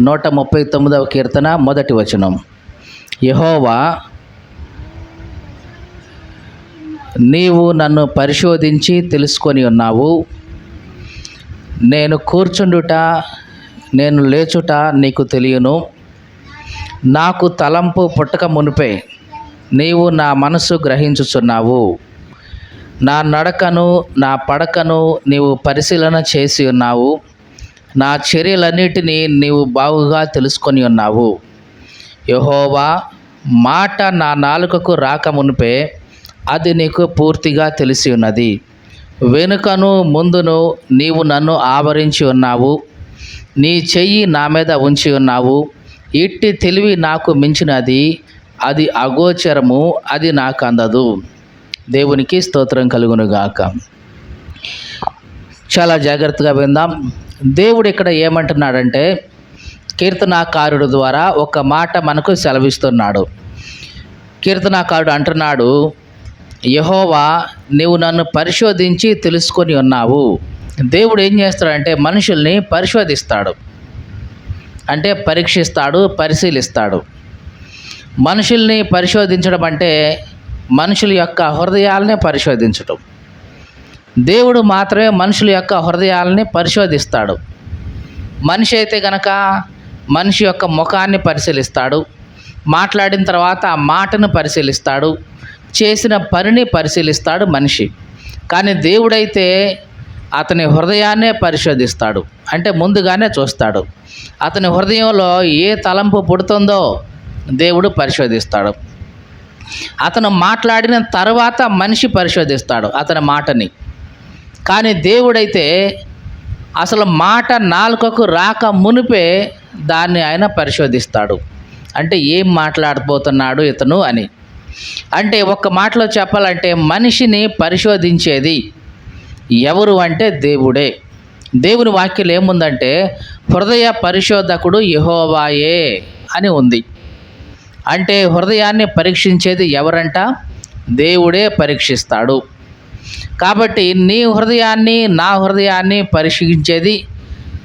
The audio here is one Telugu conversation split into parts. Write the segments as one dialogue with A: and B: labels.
A: నూట ముప్పై తొమ్మిదవ కీర్తన మొదటి వచనం. యహోవా నీవు నన్ను పరిశోధించి తెలుసుకొని ఉన్నావు. నేను కూర్చుండుట నేను లేచుట నీకు తెలియను. నాకు తలంపు పుట్టక మునిపే నీవు నా మనసు గ్రహించుచున్నావు. నా నడకను నా పడకను నీవు పరిశీలన చేసి ఉన్నావు. నా చర్యలన్నిటినీ నీవు బాగుగా తెలుసుకొని ఉన్నావు. యహోవా మాట నా నాలుకకు రాకమునిపే అది నీకు పూర్తిగా తెలిసి ఉన్నది. వెనుకను ముందును నీవు నన్ను ఆవరించి ఉన్నావు. నీ చెయ్యి నా మీద ఉంచి ఉన్నావు. ఇట్టి తెలివి నాకు మించినది అది అగోచరము అది నాకు అందదు. దేవునికి స్తోత్రం కలుగునుగాక. చాలా జాగ్రత్తగా విందాం. దేవుడు ఇక్కడ ఏమంటున్నాడంటే కీర్తనాకారుడు ద్వారా ఒక మాట మనకు సెలవిస్తున్నాడు. కీర్తనాకారుడు అంటున్నాడు యహోవా నీవు నన్ను పరిశోధించి తెలుసుకొని ఉన్నావు. దేవుడు ఏం చేస్తాడంటే మనుషుల్ని పరిశోధిస్తాడు. అంటే పరీక్షిస్తాడు పరిశీలిస్తాడు. మనుషుల్ని పరిశోధించడం అంటే మనుషుల యొక్క హృదయాలని పరిశోధించడం దేవుడు మాత్రమే మనుషుల యొక్క హృదయాలని పరిశోధిస్తాడు. మనిషి అయితే గనక మనిషి యొక్క ముఖాన్ని పరిశీలిస్తాడు. మాట్లాడిన తర్వాత ఆ మాటను పరిశీలిస్తాడు. చేసిన పనిని పరిశీలిస్తాడు మనిషి. కానీ దేవుడైతే అతని హృదయాన్నే పరిశోధిస్తాడు. అంటే ముందుగానే చూస్తాడు. అతని హృదయంలో ఏ తలంపు పుడుతుందో దేవుడు పరిశోధిస్తాడు. అతను మాట్లాడిన తర్వాత మనిషి పరిశోధిస్తాడు అతని మాటని. కానీ దేవుడైతే అసలు మాట నాలుకకు రాక మునిపే దాన్ని ఆయన పరిశోధిస్తాడు. అంటే ఏం మాట్లాడబోతున్నాడు ఇతను అని. అంటే ఒక్క మాటలో చెప్పాలంటే మనిషిని పరిశోధించేది ఎవరు అంటే దేవుడే. దేవుని వాక్యం ఏముందంటే హృదయ పరిశోధకుడు యహోవాయే అని ఉంది. అంటే హృదయాన్ని పరీక్షించేది ఎవరంట? దేవుడే పరీక్షిస్తాడు. కాబట్టి నీ హృదయాన్ని నా హృదయాన్ని పరిశీలించేది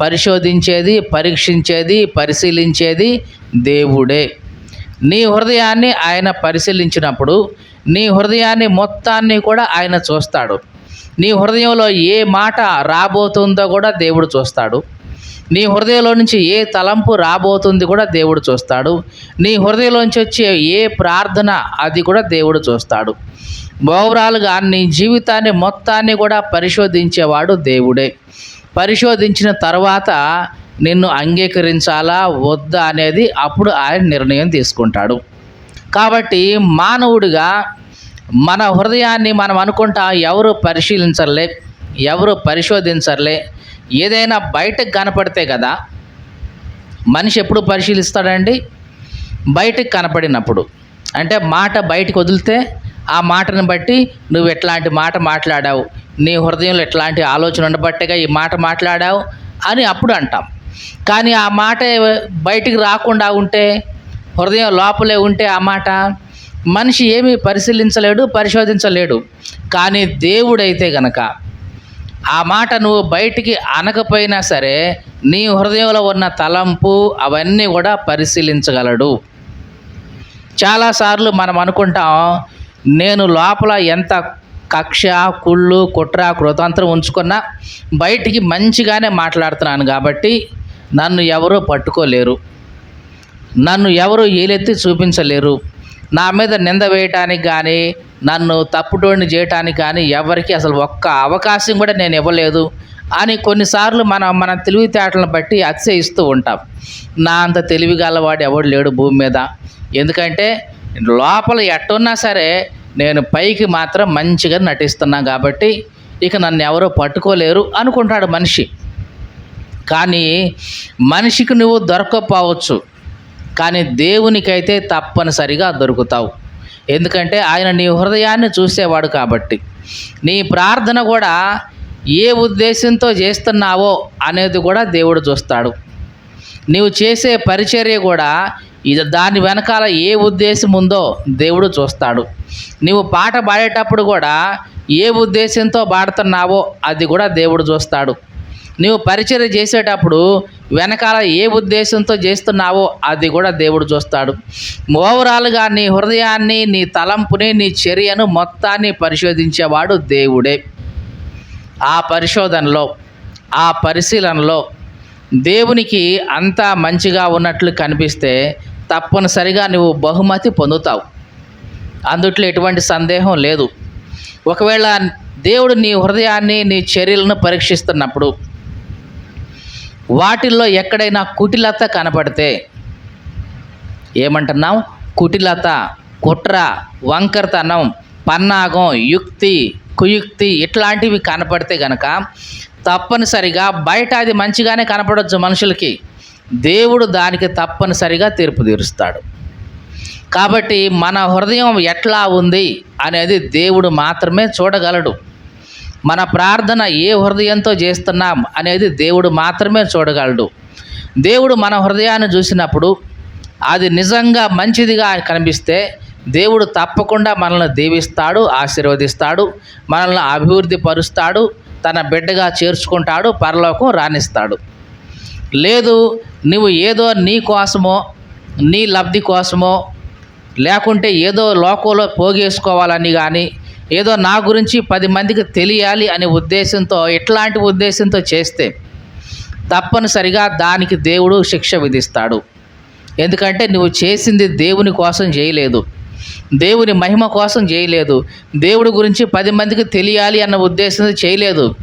A: పరిశోధించేది పరీక్షించేది పరిశీలించేది దేవుడే. నీ హృదయాన్ని ఆయన పరిశీలించినప్పుడు నీ హృదయాన్ని మొత్తాన్ని కూడా ఆయన చూస్తాడు. నీ హృదయంలో ఏ మాట రాబోతుందో కూడా దేవుడు చూస్తాడు. నీ హృదయంలో నుంచి ఏ తలంపు రాబోతుంది కూడా దేవుడు చూస్తాడు. నీ హృదయంలోంచి వచ్చే ఏ ప్రార్థన అది కూడా దేవుడు చూస్తాడు. ఓవరాల్గా నీ జీవితాన్ని మొత్తాన్ని కూడా పరిశోధించేవాడు దేవుడే. పరిశోధించిన తర్వాత నిన్ను అంగీకరించాలా వద్దా అనేది అప్పుడు ఆయన నిర్ణయం తీసుకుంటాడు. కాబట్టి మానవుడిగా మన హృదయాన్ని మనం అనుకుంటా ఎవరు పరిశీలించర్లే ఎవరు పరిశోధించర్లే. ఏదైనా బయటకు కనపడితే కదా మనిషి ఎప్పుడు పరిశీలిస్తాడండి? బయటకు కనపడినప్పుడు. అంటే మాట బయటకు వదిలితే ఆ మాటను బట్టి నువ్వు ఎట్లాంటి మాట మాట్లాడావు? నీ హృదయంలో ఎట్లాంటి ఆలోచన ఉండబట్టేగా ఈ మాట మాట్లాడావు? అని అప్పుడు అంటాం. కానీ ఆ మాట బయటికి రాకుండా ఉంటే హృదయం లోపలే ఉంటే ఆ మాట మనిషి ఏమీ పరిశీలించలేడు పరిశోధించలేడు. కానీ దేవుడైతే గనక ఆ మాట నువ్వు బయటికి అనకపోయినా సరే నీ హృదయంలో ఉన్న తలంపు అవన్నీ కూడా పరిశీలించగలడు. చాలాసార్లు మనం అనుకుంటాం నేను లోపల ఎంత కక్ష కుళ్ళు కుట్ర కృతాంతరం ఉంచుకున్నా బయటికి మంచిగానే మాట్లాడుతున్నాను కాబట్టి నన్ను ఎవరూ పట్టుకోలేరు. నన్ను ఎవరు ఏలెత్తి చూపించలేరు. నా మీద నింద వేయటానికి కానీ నన్ను తప్పుటోడిని చేయటానికి కానీ ఎవరికి అసలు ఒక్క అవకాశం కూడా నేను ఇవ్వలేదు అని కొన్నిసార్లు మన మన తెలివితేటలను బట్టి అతిశయిస్తూ ఉంటాం. నా అంత తెలివి గలవాడు ఎవడు లేడు భూమి మీద. ఎందుకంటే లోపల ఎట్టున్నా సరే నేను పైకి మాత్రం మంచిగా నటిస్తున్నాను కాబట్టి ఇక నన్ను ఎవరో పట్టుకోలేరు అనుకుంటాడు మనిషి. కానీ మనిషికి నువ్వు దొరకకపోవచ్చు. కానీ దేవునికైతే తప్పనిసరిగా దొరుకుతావు. ఎందుకంటే ఆయన నీ హృదయాన్ని చూసేవాడు కాబట్టి. నీ ప్రార్థన కూడా ఏ ఉద్దేశంతో చేస్తున్నావో అనేది కూడా దేవుడు చూస్తాడు. నీవు చేసే పరిచర్య కూడా ఇది దాని వెనకాల ఏ ఉద్దేశం ఉందో దేవుడు చూస్తాడు. నీవు పాట పాడేటప్పుడు కూడా ఏ ఉద్దేశంతో పాడుతున్నావో అది కూడా దేవుడు చూస్తాడు. నువ్వు పరిచయం చేసేటప్పుడు వెనకాల ఏ ఉద్దేశంతో చేస్తున్నావో అది కూడా దేవుడు చూస్తాడు. ఓవరాల్గా నీ హృదయాన్ని నీ తలంపుని నీ చర్యను మొత్తాన్ని పరిశోధించేవాడు దేవుడే. ఆ పరిశోధనలో ఆ పరిశీలనలో దేవునికి అంతా మంచిగా ఉన్నట్లు కనిపిస్తే తప్పనిసరిగా నువ్వు బహుమతి పొందుతావు. అందుట్లో ఎటువంటి సందేహం లేదు. ఒకవేళ దేవుడు నీ హృదయాన్ని నీ చర్యలను పరీక్షిస్తున్నప్పుడు వాటిల్లో ఎక్కడైనా కుటిలత కనపడితే ఏమంటున్నాం కుటిలత కుట్ర వంకరతనం పన్నాగం యుక్తి కుయుక్తి ఇట్లాంటివి కనపడితే గనక తప్పనిసరిగా బయట అది మంచిగానే కనపడవచ్చు మనుషులకి. దేవుడు దానికి తప్పనిసరిగా తీర్పు తీరుస్తాడు. కాబట్టి మన హృదయం ఎట్లా ఉంది అనేది దేవుడు మాత్రమే చూడగలడు. మన ప్రార్థన ఏ హృదయంతో చేస్తున్నాం అనేది దేవుడు మాత్రమే చూడగలడు. దేవుడు మన హృదయాన్ని చూసినప్పుడు అది నిజంగా మంచిదిగా కనిపిస్తే దేవుడు తప్పకుండా మనల్ని దీవిస్తాడు ఆశీర్వదిస్తాడు మనల్ని అభివృద్ధి పరుస్తాడు తన బిడ్డగా చేర్చుకుంటాడు పరలోకం రాణిస్తాడు. లేదు నువ్వు ఏదో నీ కోసమో నీ లబ్ధి కోసమో లేకుంటే ఏదో లోకంలో పోగేసుకోవాలని కానీ ఏదో నా గురించి పది మందికి తెలియాలి అనే ఉద్దేశంతో ఇట్లాంటి ఉద్దేశంతో చేస్తే తప్పనిసరిగా దానికి దేవుడు శిక్ష విధిస్తాడు. ఎందుకంటే నువ్వు చేసింది దేవుని కోసం చేయలేదు. దేవుని మహిమ కోసం చేయలేదు. దేవుడి గురించి పది మందికి తెలియాలి అన్న ఉద్దేశంతో చేయలేదు.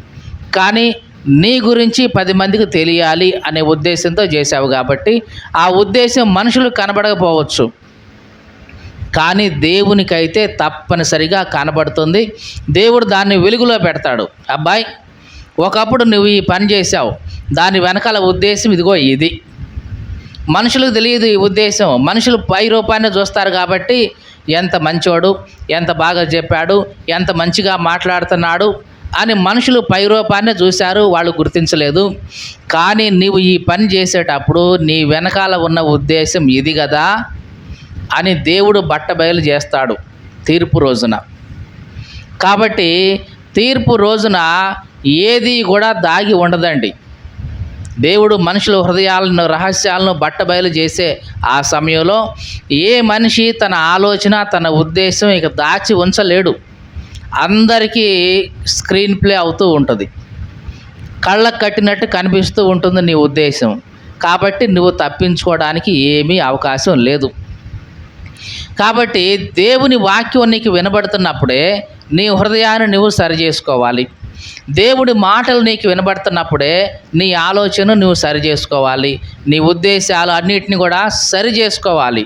A: కానీ నీ గురించి పది మందికి తెలియాలి అనే ఉద్దేశంతో చేశావు కాబట్టి ఆ ఉద్దేశం మనుషులు కనబడకపోవచ్చు. కానీ దేవునికైతే తప్పనిసరిగా కనబడుతుంది. దేవుడు దాన్ని వెలుగులో పెడతాడు. అబ్బాయి ఒకప్పుడు నువ్వు ఈ పని చేశావు. దాని వెనకాల ఉద్దేశం ఇదిగో ఇది. మనుషులకు తెలియదు ఈ ఉద్దేశం. మనుషులు పై రూపాన్ని చూస్తారు కాబట్టి ఎంత మంచోడు ఎంత బాగా చెప్పాడు ఎంత మంచిగా మాట్లాడుతున్నాడు అని మనుషులు పై రూపాన్ని చూశారు వాళ్ళు గుర్తించలేదు. కానీ నీవు ఈ పని చేసేటప్పుడు నీ వెనకాల ఉన్న ఉద్దేశం ఇది కదా అని దేవుడు బట్టబయలు చేస్తాడు తీర్పు రోజున. కాబట్టి తీర్పు రోజున ఏది కూడా దాగి ఉండదండి. దేవుడు మనుషుల హృదయాలను రహస్యాలను బట్టబయలు చేసే ఆ సమయంలో ఏ మనిషి తన ఆలోచన తన ఉద్దేశం ఇక దాచి ఉంచలేడు. అందరికీ స్క్రీన్ ప్లే అవుతూ ఉంటుంది. కళ్ళకు కట్టినట్టు కనిపిస్తూ ఉంటుంది నీ ఉద్దేశం. కాబట్టి నువ్వు తప్పించుకోవడానికి ఏమీ అవకాశం లేదు. కాబట్టి దేవుని వాక్యం నీకు వినబడుతున్నప్పుడే నీ హృదయాన్ని నువ్వు సరి చేసుకోవాలి దేవుడి మాటలు నీకు వినబడుతున్నప్పుడే నీ ఆలోచన నువ్వు సరి చేసుకోవాలి నీ ఉద్దేశాలు అన్నిటిని కూడా సరి చేసుకోవాలి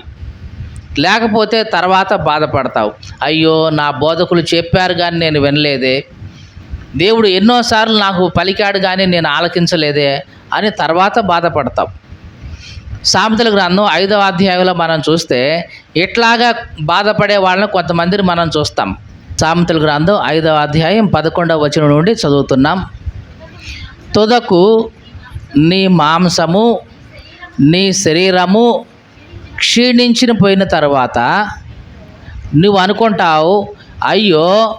A: లేకపోతే తర్వాత బాధపడతావు. అయ్యో నా బోధకులు చెప్పారు కానీ నేను వినలేదే. దేవుడు ఎన్నోసార్లు నాకు పలికాడు కానీ నేను ఆలకించలేదే అని తర్వాత బాధపడతాం. సామెతల గ్రంథం ఐదవ అధ్యాయంలో మనం చూస్తే ఇట్లాగా బాధపడే వాళ్ళని కొంతమందిని మనం చూస్తాం. సామెతల గ్రంథం ఐదవ అధ్యాయం పదకొండవ వచనం నుండి చదువుతున్నాం. తుదకు నీ మాంసము నీ శరీరము క్షీణించిన పోయిన తర్వాత నువ్వు అనుకుంటావు అయ్యో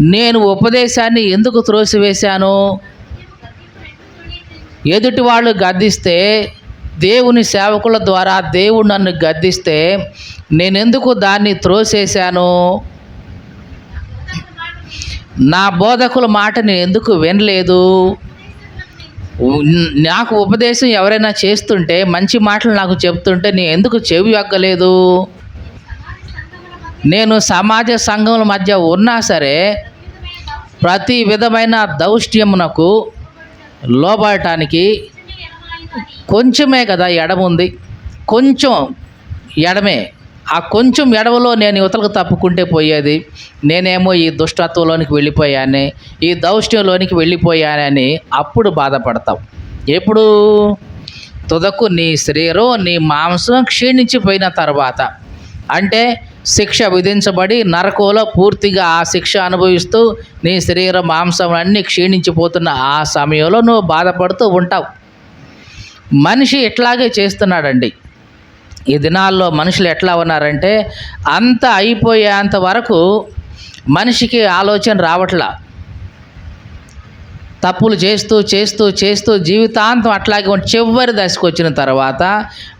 A: నేను ఉపదేశాన్ని ఎందుకు త్రోసివేశాను? ఎదుటి వాళ్ళు గద్దిస్తే దేవుని సేవకుల ద్వారా దేవుడు నన్ను గద్దిస్తే నేనెందుకు దాన్ని త్రోసేశాను? నా బోధకుల మాట నేను ఎందుకు వినలేదు? నాకు ఉపదేశం ఎవరైనా చేస్తుంటే మంచి మాటలు నాకు చెప్తుంటే నేను ఎందుకు చెవి ఎక్కలేదు నేను సమాజ సంఘముల మధ్య ఉన్నా సరే ప్రతి విధమైన దౌష్ట్యమునకు లోబడటానికి కొంచెమే కదా ఎడముంది. కొంచెం ఎడమే. ఆ కొంచెం ఎడవలో నేను యువతలకు తప్పుకుంటే పోయేది. నేనేమో ఈ దుష్టత్వంలోనికి వెళ్ళిపోయాను ఈ దౌష్ట్యంలోనికి వెళ్ళిపోయానని అప్పుడు బాధపడతావు ఎప్పుడు? తుదకు నీ శరీరం నీ మాంసం క్షీణించిపోయిన తర్వాత. అంటే శిక్ష విధించబడి నరకంలో పూర్తిగా ఆ శిక్ష అనుభవిస్తూ నీ శరీర మాంసం అన్నీ క్షీణించిపోతున్న ఆ సమయంలో నువ్వు బాధపడుతూ ఉంటావు. మనిషి ఇట్లాగే చేస్తున్నాడండి. ఈ దినాల్లో మనుషులు ఎట్లా ఉన్నారంటే అంత అయిపోయేంత వరకు మనిషికి ఆలోచన రావట్లా. తప్పులు చేస్తూ చేస్తూ చేస్తూ జీవితాంతం అట్లాగే చివరి దశకు వచ్చిన తర్వాత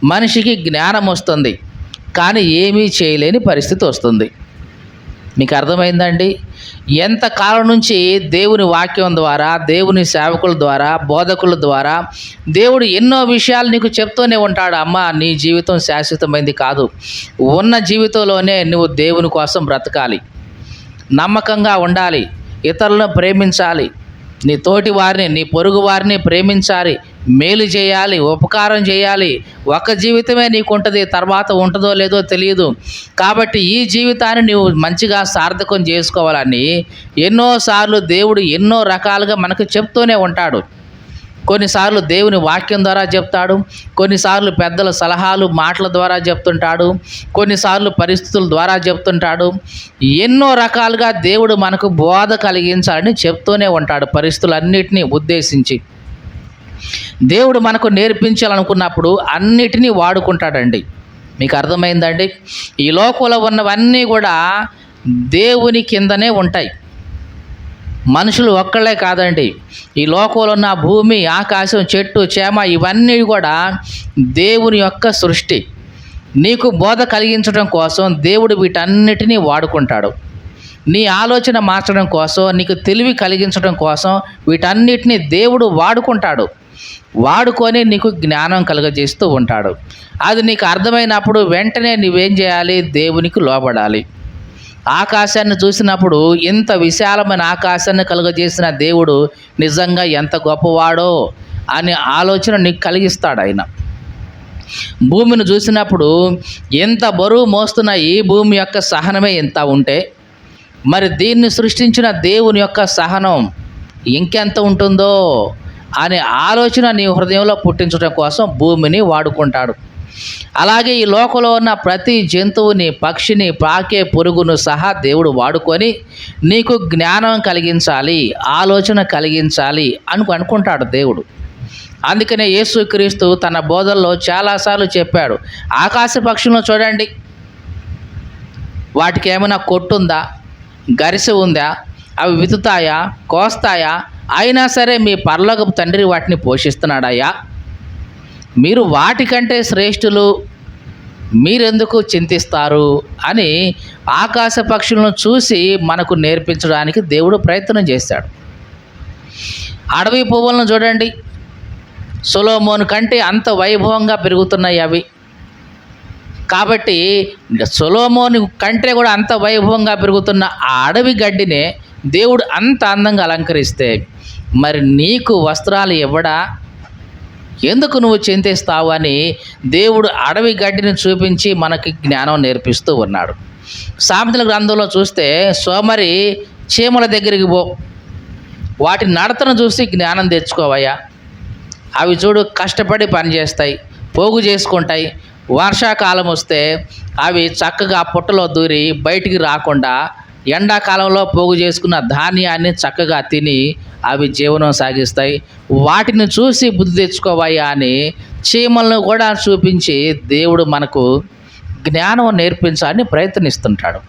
A: మనిషికి జ్ఞానం వస్తుంది. కానీ ఏమీ చేయలేని పరిస్థితి వస్తుంది. మీకు అర్థమైందండి? ఎంత కాలం నుంచి దేవుని వాక్యం ద్వారా దేవుని సేవకుల ద్వారా బోధకుల ద్వారా దేవుడు ఎన్నో విషయాలు నీకు చెప్తూనే ఉంటాడు అమ్మ నీ జీవితం శాశ్వతమైంది కాదు. ఉన్న జీవితంలోనే నువ్వు దేవుని కోసం బ్రతకాలి. నమ్మకంగా ఉండాలి. ఇతరులను ప్రేమించాలి. నీ తోటి వారిని నీ పొరుగు వారిని ప్రేమించాలి. మేలు చేయాలి ఉపకారం చేయాలి. ఒక జీవితమే నీకు ఉంటుంది తర్వాత ఉంటుందో లేదో తెలియదు కాబట్టి ఈ జీవితాన్ని నువ్వు మంచిగా సార్థకం చేసుకోవాలని ఎన్నోసార్లు దేవుడు ఎన్నో రకాలుగా మనకు చెప్తూనే ఉంటాడు. కొన్నిసార్లు దేవుని వాక్యం ద్వారా చెప్తాడు కొన్నిసార్లు పెద్దల సలహాలు మాటల ద్వారా చెప్తుంటాడు కొన్నిసార్లు పరిస్థితుల ద్వారా చెప్తుంటాడు. ఎన్నో రకాలుగా దేవుడు మనకు బోధ కలిగించాలని చెప్తూనే ఉంటాడు పరిస్థితులన్నిటినీ ఉద్దేశించి. దేవుడు మనకు నేర్పించాలనుకున్నప్పుడు అన్నిటినీ వాడుకుంటాడండి. మీకు అర్థమైందండి? ఈ లోకంలో ఉన్నవన్నీ కూడా దేవుని కిందనే ఉంటాయి. మనుషులు ఒక్కళ్ళే కాదండి. ఈ లోకంలో ఉన్న భూమి ఆకాశం చెట్టు చేమ ఇవన్నీ కూడా దేవుని యొక్క సృష్టి. నీకు బోధ కలిగించడం కోసం దేవుడు వీటన్నిటినీ వాడుకుంటాడు. నీ ఆలోచన మార్చడం కోసం నీకు తెలివి కలిగించడం కోసం వీటన్నిటిని దేవుడు వాడుకుంటాడు. వాడుకొని నీకు జ్ఞానం కలుగజేస్తూ ఉంటాడు. అది నీకు అర్థమైనప్పుడు వెంటనే నువ్వేం చేయాలి? దేవునికి లోబడాలి. ఆకాశాన్ని చూసినప్పుడు ఇంత విశాలమైన ఆకాశాన్ని కలుగజేసిన దేవుడు నిజంగా ఎంత గొప్పవాడో అనే ఆలోచన నీకు కలిగిస్తాడు ఆయన. భూమిని చూసినప్పుడు ఎంత బరువు మోస్తున్న ఈ భూమి యొక్క సహనమే ఎంత ఉంటే మరి దీన్ని సృష్టించిన దేవుని యొక్క సహనం ఇంకెంత ఉంటుందో అనే ఆలోచన నీ హృదయంలో పుట్టించడం కోసం భూమిని వాడుకుంటాడు. అలాగే ఈ లోకంలో ఉన్న ప్రతి జంతువుని పక్షిని పాకే పురుగును సహా దేవుడు వాడుకొని నీకు జ్ఞానం కలిగించాలి ఆలోచన కలిగించాలి అను అనుకుంటాడు దేవుడు. అందుకనే యేసుక్రీస్తు తన బోధల్లో చాలాసార్లు చెప్పాడు ఆకాశ పక్షులను చూడండి. వాటికి ఏమైనా కొట్టుందా? గరిసె ఉందా? అవి వితుతాయా? కోస్తాయా? అయినా సరే మీ పర్లోకపు తండ్రి వాటిని పోషిస్తున్నాడయ్యా. మీరు వాటికంటే శ్రేష్ఠులు మీరెందుకు చింతిస్తారు? అని ఆకాశ పక్షులను చూసి మనకు నేర్పించడానికి దేవుడు ప్రయత్నం చేశాడు. అడవి పువ్వులను చూడండి. సొలోమోను కంటే అంత వైభవంగా పెరుగుతున్నాయి అవి. కాబట్టి సొలోమోని కంటే కూడా అంత వైభవంగా పెరుగుతున్న ఆ అడవి గడ్డినే దేవుడు అంత అందంగా అలంకరిస్తే మరి నీకు వస్త్రాలు ఇవ్వడా? ఎందుకు నువ్వు చింతిస్తావు అని దేవుడు అడవి గడ్డిని చూపించి మనకి జ్ఞానం నేర్పిస్తూ ఉన్నాడు. సామెతల గ్రంథంలో చూస్తే సోమరి చీమల దగ్గరికి పో వాటి నడతను చూసి జ్ఞానం తెచ్చుకోవయ్యా. అవి చూడు కష్టపడి పనిచేస్తాయి పోగు చేసుకుంటాయి వర్షాకాలం వస్తే అవి చక్కగా పుట్టలో దూరి బయటికి రాకుండా ఎండాకాలంలో పోగు చేసుకున్న ధాన్యాన్ని చక్కగా తిని అవి జీవనం సాగిస్తాయి. వాటిని చూసి బుద్ధి తెచ్చుకోవయ్యా అని చీమలను కూడా చూపించి దేవుడు మనకు జ్ఞానం నేర్పించాలని ప్రయత్నిస్తుంటాడు.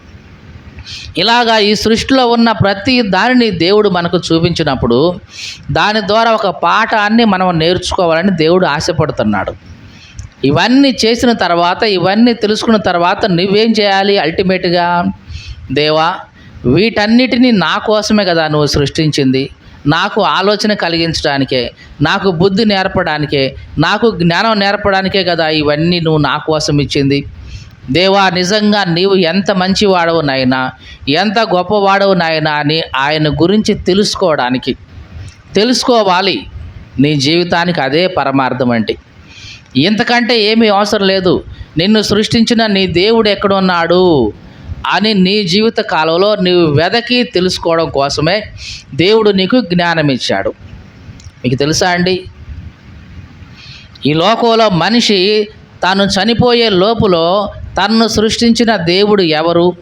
A: ఇలాగా ఈ సృష్టిలో ఉన్న ప్రతి దానిని దేవుడు మనకు చూపించినప్పుడు దాని ద్వారా ఒక పాఠాన్ని మనం నేర్చుకోవాలని దేవుడు ఆశపడుతున్నాడు. ఇవన్నీ చేసిన తర్వాత ఇవన్నీ తెలుసుకున్న తర్వాత నువ్వేం చేయాలి అల్టిమేట్గా దేవా వీటన్నిటినీ నా కోసమే కదా నువ్వు సృష్టించింది. నాకు ఆలోచన కలిగించడానికే నాకు బుద్ధి నేర్పడానికే నాకు జ్ఞానం నేర్పడానికే కదా ఇవన్నీ నువ్వు నా కోసం ఇచ్చింది. దేవా నిజంగా నీవు ఎంత మంచివాడవు నాయనా ఎంత గొప్పవాడవు నాయనా అని ఆయన గురించి తెలుసుకోవడానికి. తెలుసుకోవాలి. నీ జీవితానికి అదే పరమార్థం అంటే. ఇంతకంటే ఏమీ అవసరం లేదు. నిన్ను సృష్టించిన నీ దేవుడు ఎక్కడున్నాడు? అని నీ జీవిత కాలంలో నీవు వెదకి తెలుసుకోవడం కోసమే దేవుడు నీకు జ్ఞానం ఇచ్చాడు. మీకు తెలుసా అండి? ఈ లోకంలో మనిషి తాను చనిపోయే లోపులో తన్ను సృష్టించిన దేవుడు ఎవరు?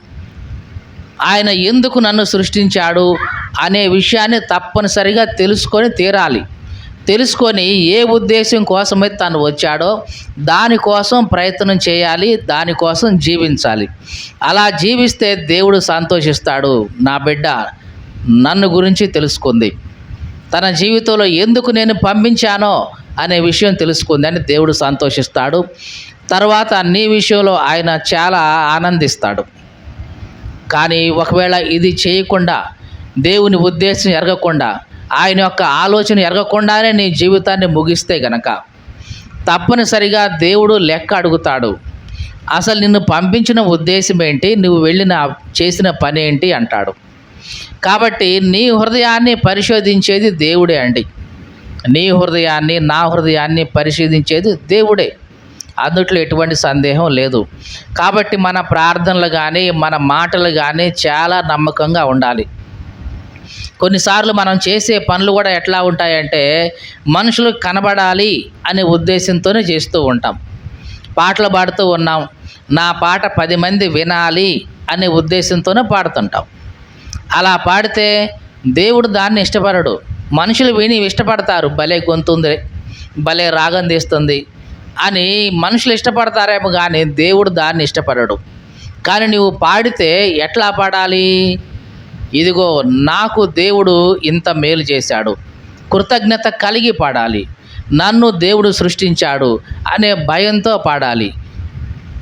A: ఆయన ఎందుకు నన్ను సృష్టించాడు? అనే విషయాన్ని తప్పనిసరిగా తెలుసుకొని తీరాలి. తెలుసుకొని ఏ ఉద్దేశం కోసమైతే తను వచ్చాడో దానికోసం ప్రయత్నం చేయాలి దానికోసం జీవించాలి. అలా జీవిస్తే దేవుడు సంతోషిస్తాడు. నా బిడ్డ నన్ను గురించి తెలుసుకుంది. తన జీవితంలో ఎందుకు నేను పంపించానో అనే విషయం తెలుసుకుందని దేవుడు సంతోషిస్తాడు. తర్వాత నీ విషయంలో ఆయన చాలా ఆనందిస్తాడు. కానీ ఒకవేళ ఇది చేయకుండా దేవుని ఉద్దేశం ఎరగకుండా ఆయన యొక్క ఆలోచన ఎరగకుండానే నీ జీవితాన్ని ముగిస్తే గనక తప్పనిసరిగా దేవుడు లెక్క అడుగుతాడు. అసలు నిన్ను పంపించిన ఉద్దేశం ఏంటి? నువ్వు వెళ్ళిన చేసిన పని ఏంటి? అంటాడు. కాబట్టి నీ హృదయాన్ని పరిశోధించేది దేవుడే అండి. నీ హృదయాన్ని నా హృదయాన్ని పరిశోధించేది దేవుడే. అందుట్లో ఎటువంటి సందేహం లేదు. కాబట్టి మన ప్రార్థనలు కానీ మన మాటలు కానీ చాలా నమ్మకంగా ఉండాలి. కొన్నిసార్లు మనం చేసే పనులు కూడా ఎట్లా ఉంటాయంటే మనుషులు కనబడాలి అనే ఉద్దేశంతోనే చేస్తూ ఉంటాం. పాటలు పాడుతూ ఉన్నాం. నా పాట పది మంది వినాలి అనే ఉద్దేశంతోనే పాడుతుంటాం. అలా పాడితే దేవుడు దాన్ని ఇష్టపడడు. మనుషులు విని ఇష్టపడతారు. భలే గొంతుంది భలే రాగం తీస్తుంది అని మనుషులు ఇష్టపడతారేమో కానీ దేవుడు దాన్ని ఇష్టపడడు. కానీ నువ్వు పాడితే ఎట్లా పాడాలి? ఇదిగో నాకు దేవుడు ఇంత మేలు చేశాడు. కృతజ్ఞత కలిగి పాడాలి. నన్ను దేవుడు సృష్టించాడు అనే భయంతో పాడాలి.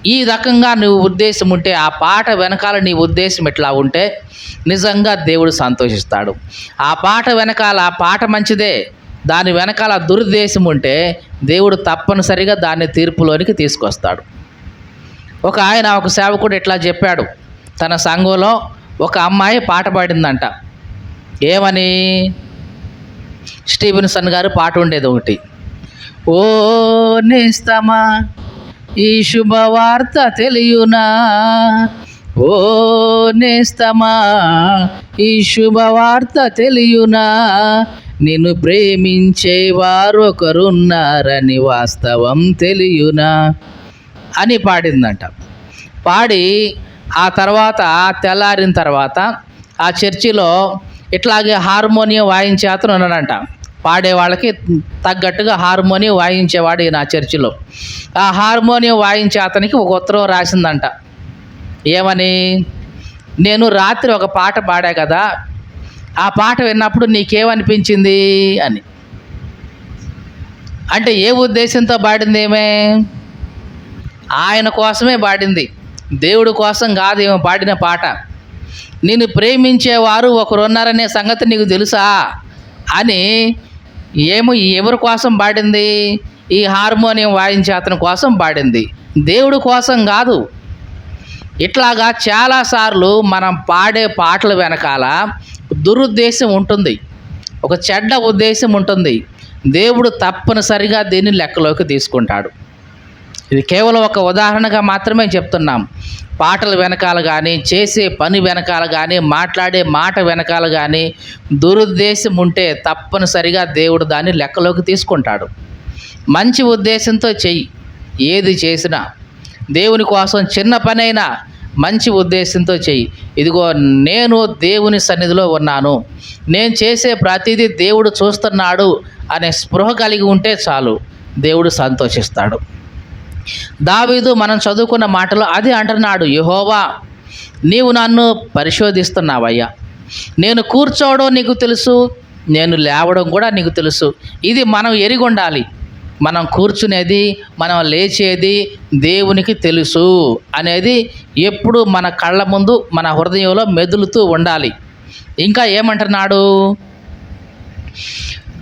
A: ఈ రకంగా నువ్వు ఉద్దేశం ఉంటే ఆ పాట వెనకాల నీ ఉద్దేశం ఎట్లా ఉంటే నిజంగా దేవుడు సంతోషిస్తాడు. ఆ పాట వెనకాల ఆ పాట మంచిదే. దాని వెనకాల దురుద్దేశం ఉంటే దేవుడు తప్పనిసరిగా దాన్ని తీర్పులోనికి తీసుకొస్తాడు. ఒక ఆయన ఒక సేవకుడు ఇట్లా చెప్పాడు? తన సంఘంలో ఒక అమ్మాయి పాట పాడిందంట. ఏమని? స్టీవెన్సన్ గారు పాట ఉండేది ఒకటి. ఓ నేస్తమా ఈ శుభవార్త తెలియునా? ఓ నేస్తమా ఈ శుభవార్త తెలియునా? నిన్ను ప్రేమించేవారు ఒకరున్నారని వాస్తవం తెలియునా? అని పాడిందంట. పాడి ఆ తర్వాత తెల్లారిన తర్వాత ఆ చర్చిలో ఇట్లాగే హార్మోనియం వాయించే అతను ఉన్నాడంట. పాడే వాళ్ళకి తగ్గట్టుగా హార్మోనియం వాయించేవాడు ఈయన ఆ చర్చిలో. ఆ హార్మోనియం వాయించే అతనికి ఒక ఉత్తరం రాసిందంట. ఏమని? నేను రాత్రి ఒక పాట పాడా కదా ఆ పాట విన్నప్పుడు నీకేమనిపించింది? అని. అంటే ఏ ఉద్దేశంతో పాడింది ఏమే? ఆయన కోసమే పాడింది. దేవుడి కోసం కాదు ఏమో పాడిన పాట. నిన్ను ప్రేమించేవారు ఒకరున్నారనే సంగతి నీకు తెలుసా? అని ఏమో ఎవరి కోసం పాడింది? ఈ హార్మోనియం వాయించే అతని కోసం పాడింది. దేవుడి కోసం కాదు. ఇట్లాగా చాలాసార్లు మనం పాడే పాటల వెనకాల దురుద్దేశం ఉంటుంది. ఒక చెడ్డ ఉద్దేశం ఉంటుంది. దేవుడు తప్పనిసరిగా దీన్ని లెక్కలోకి తీసుకుంటాడు. ఇది కేవలం ఒక ఉదాహరణగా మాత్రమే చెప్తున్నాం. పాటల వెనకాల కానీ చేసే పని వెనకాల కానీ మాట్లాడే మాట వెనకాల కానీ దురుద్దేశం ఉంటే తప్పనిసరిగా దేవుడు దాన్ని లెక్కలోకి తీసుకుంటాడు. మంచి ఉద్దేశంతో చెయ్యి. ఏది చేసినా దేవుని కోసం చిన్న పనైనా మంచి ఉద్దేశంతో చెయ్యి. ఇదిగో నేను దేవుని సన్నిధిలో ఉన్నాను. నేను చేసే ప్రతిదీ దేవుడు చూస్తున్నాడు అనే స్పృహ కలిగి ఉంటే చాలు. దేవుడు సంతోషిస్తాడు. దావీదు మనం చదువుకున్న మాటలో అది అంటున్నాడు యహోవా నీవు నన్ను పరిశోధిస్తున్నావయ్యా. నేను కూర్చోవడం నీకు తెలుసు నేను లేవడం కూడా నీకు తెలుసు. ఇది మనం ఎరిగి ఉండాలి మనం కూర్చునేది మనం లేచేది దేవునికి తెలుసు అనేది ఎప్పుడు మన కళ్ళ ముందు మన హృదయంలో మెదులుతూ ఉండాలి. ఇంకా ఏమంటున్నాడు?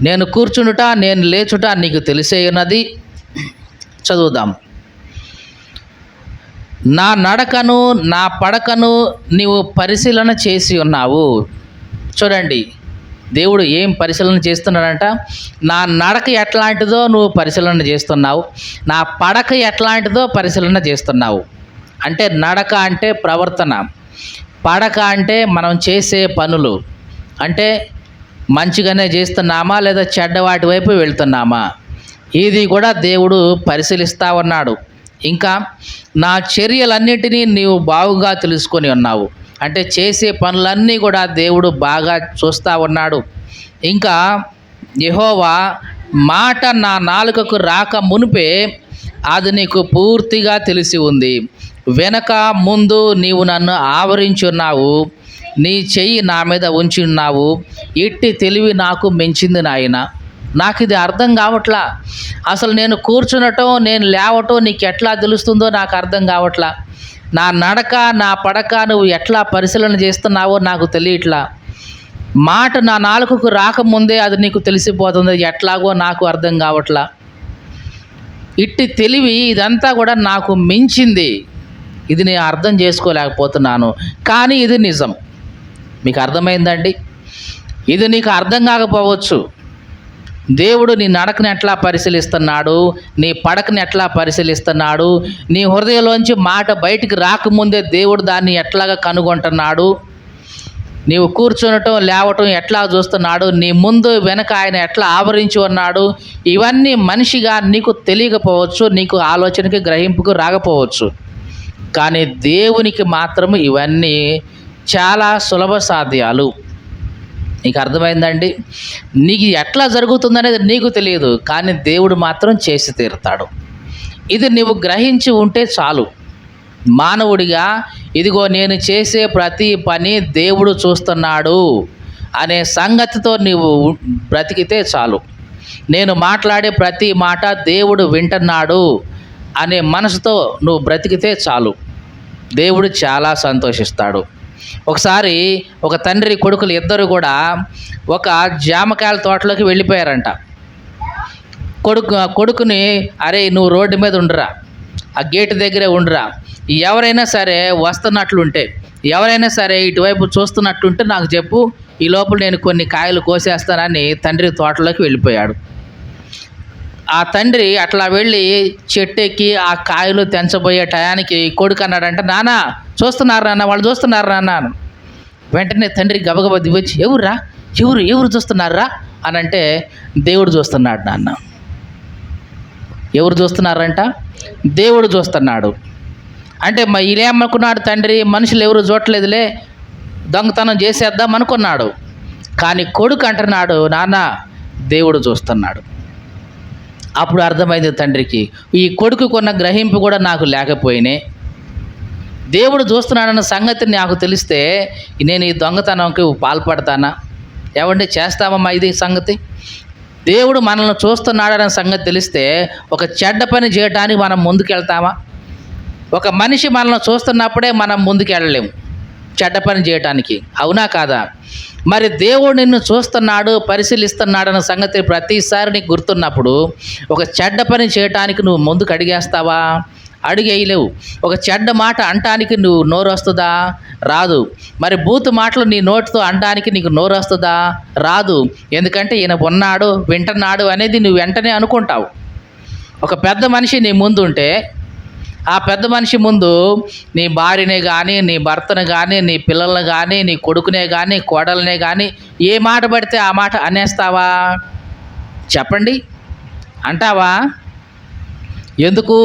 A: నేను కూర్చుండుట నేను లేచుట నీకు తెలిసే ఉన్నది. చదువుదాం. నా నడకను నా పడకను నీవు పరిశీలన చేసి ఉన్నావు. చూడండి దేవుడు ఏం పరిశీలన చేస్తున్నాడంట? నా నడక ఎట్లాంటిదో నువ్వు పరిశీలన చేస్తున్నావు. నా పడక ఎట్లాంటిదో పరిశీలన చేస్తున్నావు. అంటే నడక అంటే ప్రవర్తన. పడక అంటే మనం చేసే పనులు. అంటే మంచిగానే చేస్తున్నామా లేదా చెడ్డ వాటి వైపు వెళ్తున్నామా? ఇది కూడా దేవుడు పరిశీలిస్తూ ఉన్నాడు. ఇంకా నా చర్యలన్నిటినీ నీవు బాగుగా తెలుసుకొని ఉన్నావు. అంటే చేసే పనులన్నీ కూడా దేవుడు బాగా చూస్తూ ఉన్నాడు. ఇంకా యహోవా మాట నా నాలుకకు రాక మునిపే అది నీకు పూర్తిగా తెలిసి ఉంది. వెనక ముందు నీవు నన్ను ఆవరించున్నావు. నీ చెయ్యి నా మీద ఉంచి ఉన్నావు ఇట్టి తెలివి నాకు మించింది నాయన. నాకు ఇది అర్థం కావట్లా. అసలు నేను కూర్చునటం నేను లేవటం నీకు ఎట్లా తెలుస్తుందో నాకు అర్థం కావట్లా. నా నడక నా పడక నువ్వు ఎట్లా పరిశీలన చేస్తున్నావో నాకు తెలియట్లా. మాట నా నాలుకకు రాకముందే అది నీకు తెలిసిపోతుంది ఎట్లాగో నాకు అర్థం కావట్లా. ఇట్టి తెలివి ఇదంతా కూడా నాకు మించింది. ఇది నేను అర్థం చేసుకోలేకపోతున్నాను. కానీ ఇది నిజం. మీకు అర్థమైందండి? ఇది నీకు అర్థం కాకపోవచ్చు. దేవుడు నీ నడకని ఎట్లా పరిశీలిస్తున్నాడు? నీ పడకని ఎట్లా పరిశీలిస్తున్నాడు? నీ హృదయంలోంచి మాట బయటికి రాకముందే దేవుడు దాన్ని ఎట్లాగా కనుగొంటున్నాడు? నీవు కూర్చునటం లేవటం ఎట్లా చూస్తున్నాడు? నీ ముందు వెనక ఆయన ఎట్లా ఆవరించి ఉన్నాడు? ఇవన్నీ మనిషిగా నీకు తెలియకపోవచ్చు నీకు ఆలోచనకి గ్రహింపుకు రాకపోవచ్చు. కానీ దేవునికి మాత్రం ఇవన్నీ చాలా సులభ సాధ్యాలు. నీకు అర్థమైందండి? నీకు ఎట్లా జరుగుతుందనేది నీకు తెలియదు కానీ దేవుడు మాత్రం చేసి తీరుతాడు. ఇది నువ్వు గ్రహించి ఉంటే చాలు. మానవుడిగా ఇదిగో నేను చేసే ప్రతి పని దేవుడు చూస్తున్నాడు అనే సంగతితో నీవు బ్రతికితే చాలు. నేను మాట్లాడే ప్రతి మాట దేవుడు వింటున్నాడు అనే మనసుతో నువ్వు బ్రతికితే చాలు. దేవుడు చాలా సంతోషిస్తాడు. ఒకసారి ఒక తండ్రి కొడుకులు ఇద్దరు కూడా ఒక జామకాయల తోటలోకి వెళ్ళిపోయారంట. కొడుకు కొడుకుని అరే నువ్వు రోడ్డు మీద ఉండురా ఆ గేటు దగ్గరే ఉండురా ఎవరైనా సరే వస్తున్నట్లుంటే ఎవరైనా సరే ఇటువైపు చూస్తున్నట్టుంటే నాకు చెప్పు ఈ లోపల నేను కొన్ని కాయలు కోసేస్తానని తండ్రి తోటలోకి వెళ్ళిపోయాడు. ఆ తండ్రి అట్లా వెళ్ళి చెట్టు ఎక్కి ఆ కాయలు తెంచబోయే టయానికి కొడుకు అన్నాడంట నాన్న చూస్తున్నారు నాన్న వాళ్ళు చూస్తున్నారు నాన్న అన్నాడు. వెంటనే తండ్రి గబగబా దిగొచ్చి ఎవరురా? ఎవరు ఎవరు చూస్తున్నారా అని అంటే దేవుడు చూస్తున్నాడు నాన్న. ఎవరు చూస్తున్నారంట? దేవుడు చూస్తున్నాడు. అంటే మా ఇలేమనుకున్నాడు తండ్రి మనుషులు ఎవరు చూడట్లేదులే దొంగతనం చేసేద్దాం అనుకున్నాడు. కానీ కొడుకు అంటున్నాడు నాన్న దేవుడు చూస్తున్నాడు. అప్పుడు అర్థమైంది తండ్రికి ఈ కొడుకుకున్న గ్రహింపు కూడా నాకు లేకపోయినే. దేవుడు చూస్తున్నాడన్న సంగతి నాకు తెలిస్తే నేను ఈ దొంగతనంకి పాల్పడతానా? ఏమండి చేస్తామమ్మా ఇది సంగతి? దేవుడు మనల్ని చూస్తున్నాడన్న సంగతి తెలిస్తే ఒక చెడ్డ పని చేయడానికి మనం ముందుకెళ్తామా? ఒక మనిషి మనల్ని చూస్తున్నప్పుడే మనం ముందుకెళ్ళలేము చెడ్డ పని చేయటానికి. అవునా కాదా? మరి దేవుడు నిన్ను చూస్తున్నాడు పరిశీలిస్తున్నాడు అన్న సంగతి ప్రతిసారి నీకు గుర్తున్నప్పుడు ఒక చెడ్డ పని చేయటానికి నువ్వు ముందుకు అడిగేస్తావా అడిగేయలేవు. ఒక చెడ్డ మాట అంటానికి నువ్వు నోరు వస్తుందా రాదు. మరి బూతు మాటలు నీ నోటితో అనడానికి నీకు నోరు వస్తుందా రాదు. ఎందుకంటే ఈయన ఉన్నాడు వింటున్నాడు అనేది నువ్వు వెంటనే అనుకుంటావు. ఒక పెద్ద మనిషి నీ ముందు ఉంటే ఆ పెద్ద మనిషి ముందు నీ భార్యనే కానీ నీ భర్తను కానీ నీ పిల్లల్ని కానీ నీ కొడుకునే కానీ కోడలనే కానీ ఏ మాట పడితే ఆ మాట అనేస్తావా? చెప్పండి. అంటావా? ఎందుకు?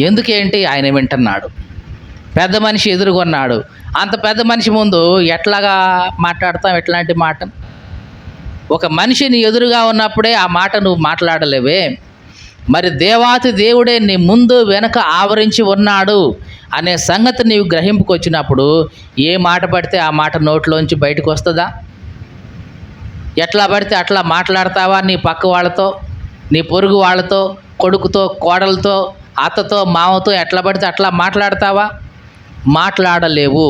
A: ఎందుకేంటి ఆయన వింటున్నాడు? పెద్ద మనిషి ఎదురుకొన్నాడు అంత పెద్ద మనిషి ముందు ఎట్లాగా మాట్లాడతాం ఎట్లాంటి మాట ఒక మనిషిని ఎదురుగా ఉన్నప్పుడే ఆ మాట నువ్వు మాట్లాడలేవే. మరి దేవాతి దేవుడే నీ ముందు వెనక ఆవరించి ఉన్నాడు అనే సంగతి నీవు గ్రహింపుకొచ్చినప్పుడు ఏ మాట పడితే ఆ మాట నోట్లోంచి బయటకు వస్తుందా? ఎట్లా పడితే అట్లా మాట్లాడతావా నీ పక్క వాళ్ళతో నీ పొరుగు వాళ్ళతో కొడుకుతో కోడలతో అత్తతో మామతో ఎట్లా పడితే అట్లా మాట్లాడతావా? మాట్లాడలేవు.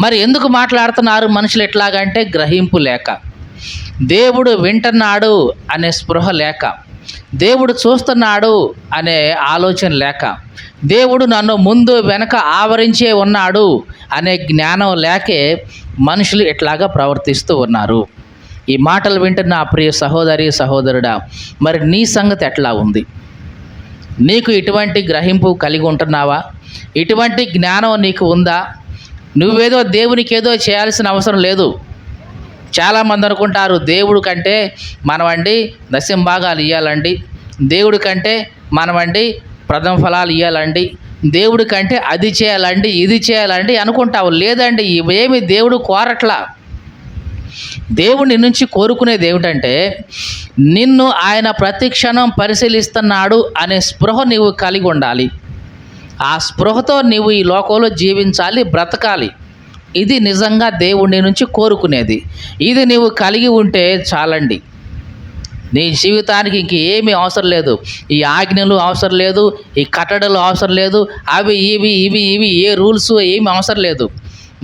A: మరి ఎందుకు మాట్లాడుతున్నారు మనుషులు ఎట్లాగంటే గ్రహింపు లేక. దేవుడు వింటున్నాడు అనే స్పృహ లేక. దేవుడు చూస్తున్నాడు అనే ఆలోచన లేక దేవుడు నన్ను ముందు వెనక ఆవరించే ఉన్నాడు అనే జ్ఞానం లేకే మనుషులు ఇట్లాగా ప్రవర్తిస్తూ ఉన్నారు. ఈ మాటలు వింటున్న నా ప్రియ సహోదరి సహోదరుడా మరి నీ సంగతి ఎట్లా ఉంది? నీకు ఇటువంటి గ్రహింపు కలిగి ఉంటున్నావా? ఇటువంటి జ్ఞానం నీకు ఉందా? నువ్వేదో దేవునికి ఏదో చేయాల్సిన అవసరం లేదు. చాలామంది అనుకుంటారు దేవుడు కంటే మనమండి నసింభాగాలు భాగాలు ఇవ్వాలండి దేవుడి కంటే మనమండి ప్రథమ ఫలాలు ఇవ్వాలండి దేవుడి కంటే అది చేయాలండి ఇది చేయాలండి అనుకుంటావు. లేదండి ఇవేమి దేవుడు కోరట్లా. దేవుడి నుంచి కోరుకునేది ఏమిటంటే నిన్ను ఆయన ప్రతిక్షణం పరిశీలిస్తున్నాడు అనే స్పృహ నీవు కలిగి ఉండాలి. ఆ స్పృహతో నీవు ఈ లోకంలో జీవించాలి బ్రతకాలి. ఇది నిజంగా దేవుడి నుంచి కోరుకునేది. ఇది నీవు కలిగి ఉంటే చాలండి. నీ జీవితానికి ఇంక ఏమీ అవసరం లేదు. ఈ ఆజ్ఞలు అవసరం లేదు ఈ కట్టడలు అవసరం లేదు అవి ఇవి ఇవి ఇవి ఏ రూల్స్ ఏమి అవసరం లేదు.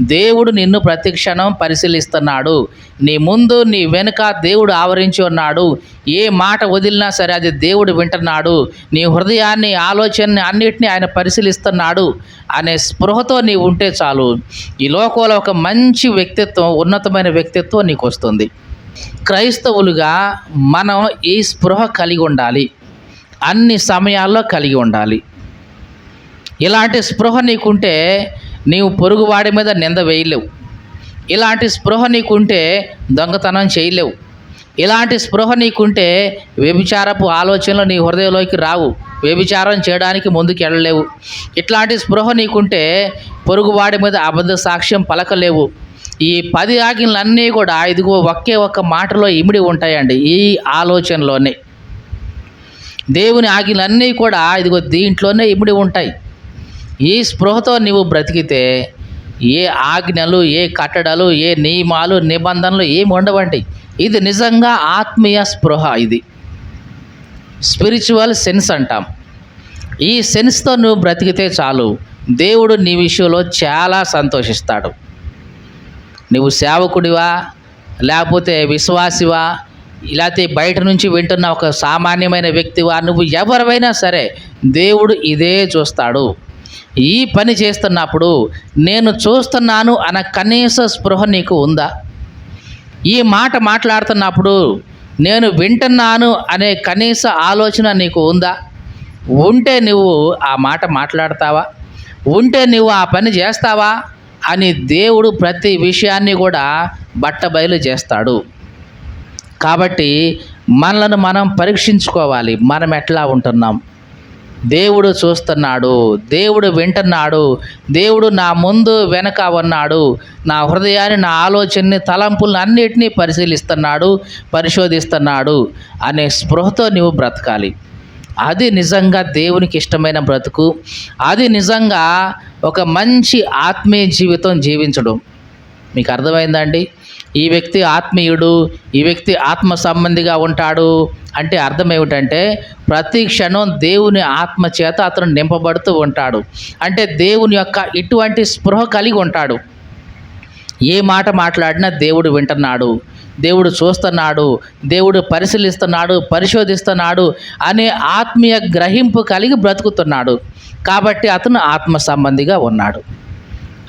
A: దేవుడు నిన్ను ప్రతిక్షణం పరిశీలిస్తున్నాడు. నీ ముందు నీ వెనుక దేవుడు ఆవరించి ఉన్నాడు. ఏ మాట వదిలినా సరే అది దేవుడు వింటున్నాడు. నీ హృదయాన్ని ఆలోచనని అన్నిటినీ ఆయన పరిశీలిస్తున్నాడు అనే స్పృహతో నీవు ఉంటే చాలు. ఈ లోకంలో ఒక మంచి వ్యక్తిత్వం ఉన్నతమైన వ్యక్తిత్వం నీకు వస్తుంది. క్రైస్తవులుగా మనం ఈ స్పృహ కలిగి ఉండాలి. అన్ని సమయాల్లో కలిగి ఉండాలి. ఇలాంటి స్పృహ నీకుంటే నీవు పొరుగువాడి మీద నింద వేయలేవు. ఇలాంటి స్పృహ నీకుంటే దొంగతనం చేయలేవు. ఇలాంటి స్పృహ నీకుంటే వ్యభిచారపు ఆలోచనలు నీ హృదయంలోకి రావు. వ్యభిచారం చేయడానికి ముందుకు వెళ్ళలేవు. ఇట్లాంటి స్పృహ నీకుంటే పొరుగువాడి మీద అబద్ధ సాక్ష్యం పలకలేవు. ఈ పది ఆజ్ఞలన్నీ కూడా ఇదిగో ఒకే ఒక్క మాటలో ఇమిడి ఉంటాయండి ఈ ఆలోచనలోనే. దేవుని ఆజ్ఞలన్నీ కూడా ఇదిగో దీంట్లోనే ఇమిడి ఉంటాయి. ఈ స్పృహతో నీవు బ్రతికితే ఏ ఆజ్ఞలు ఏ కట్టడలు ఏ నియమాలు నిబంధనలు ఏమి ఉండవండి. ఇది నిజంగా ఆత్మీయ స్పృహ ఇది. స్పిరిచువల్ సెన్స్ అంటాం. ఈ సెన్స్తో నువ్వు బ్రతికితే చాలు. దేవుడు నీ విషయంలో చాలా సంతోషిస్తాడు. నువ్వు సేవకుడివా లేకపోతే విశ్వాసివా లేకపోతే బయట నుంచి వింటున్న ఒక సామాన్యమైన వ్యక్తివా నువ్వు ఎవరివైనా సరే దేవుడు ఇదే చూస్తాడు. ఈ పని చేస్తున్నప్పుడు నేను చూస్తున్నాను అన్న కనీస స్పృహ నీకు ఉందా? ఈ మాట మాట్లాడుతున్నప్పుడు నేను వింటున్నాను అనే కనీస ఆలోచన నీకు ఉందా? ఉంటే నువ్వు ఆ మాట మాట్లాడతావా? ఉంటే నువ్వు ఆ పని చేస్తావా? అని దేవుడు ప్రతి విషయాన్ని కూడా బట్టబయలు చేస్తాడు. కాబట్టి మనలను మనం పరీక్షించుకోవాలి. మనం ఎట్లా ఉంటున్నాం? దేవుడు చూస్తున్నాడు దేవుడు వింటున్నాడు దేవుడు నా ముందు వెనక ఉన్నాడు నా హృదయాన్ని నా ఆలోచనని తలంపులను అన్నిటినీ పరిశీలిస్తున్నాడు పరిశోధిస్తున్నాడు అనే స్పృహతో నువ్వు బ్రతకాలి. అది నిజంగా దేవునికి ఇష్టమైన బ్రతుకు. అది నిజంగా ఒక మంచి ఆత్మీయ జీవితం జీవించడం. మీకు అర్థమైందండి ఈ వ్యక్తి ఆత్మీయుడు ఈ వ్యక్తి ఆత్మ సంబంధిగా ఉంటాడు అంటే అర్థం ఏమిటంటే ప్రతి క్షణం దేవుని ఆత్మ చేత అతను నింపబడుతూ ఉంటాడు. అంటే దేవుని యొక్క ఇటువంటి స్పృహ కలిగి ఉంటాడు. ఏ మాట మాట్లాడినా దేవుడు వింటున్నాడు దేవుడు చూస్తున్నాడు దేవుడు పరిశీలిస్తున్నాడు పరిశోధిస్తున్నాడు అనే ఆత్మీయ గ్రహింపు కలిగి బ్రతుకుతున్నాడు. కాబట్టి అతను ఆత్మ సంబంధిగా ఉన్నాడు.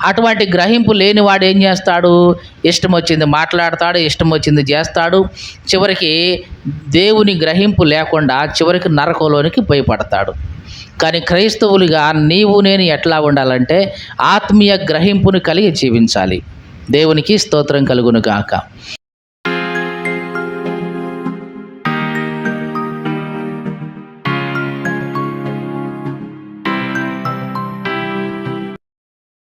A: అటువంటి గ్రహింపు లేనివాడు ఏం చేస్తాడు? ఇష్టం వచ్చింది మాట్లాడతాడు ఇష్టం వచ్చింది చేస్తాడు. చివరికి దేవుని గ్రహింపు లేకుండా చివరికి నరకంలోనికి భయపడతాడు. కానీ క్రైస్తవులుగా నీవు నేను ఎట్లా ఉండాలంటే ఆత్మీయ గ్రహింపును కలిగి జీవించాలి. దేవునికి స్తోత్రం కలుగును గాక.